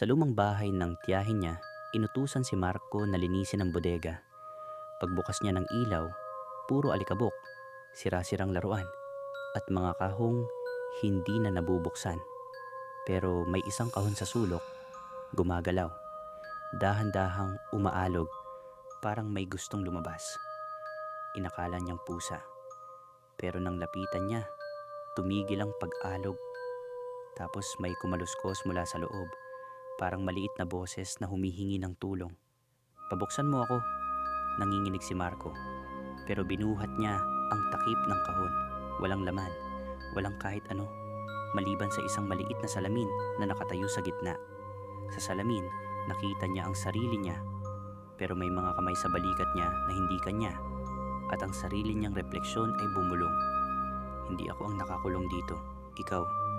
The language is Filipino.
Sa lumang bahay ng tiyahin niya, inutusan si Marco na linisin ang bodega. Pagbukas niya ng ilaw, puro alikabok, sira-sirang laruan, at mga kahong hindi na nabubuksan. Pero may isang kahon sa sulok, gumagalaw. Dahan-dahang umaalog, parang may gustong lumabas. Inakala niyang pusa. Pero nang lapitan niya, tumigil ang pag-alog. Tapos may kumaluskos mula sa loob, parang maliit na boses na humihingi ng tulong. Pabuksan mo ako, nanginginig si Marco. Pero binuhat niya ang takip ng kahon. Walang laman, walang kahit ano, maliban sa isang maliit na salamin na nakatayo sa gitna. Sa salamin, nakita niya ang sarili niya, pero may mga kamay sa balikat niya na hindi kanya, at ang sarili niyang refleksyon ay bumulong. Hindi ako ang nakakulong dito, ikaw.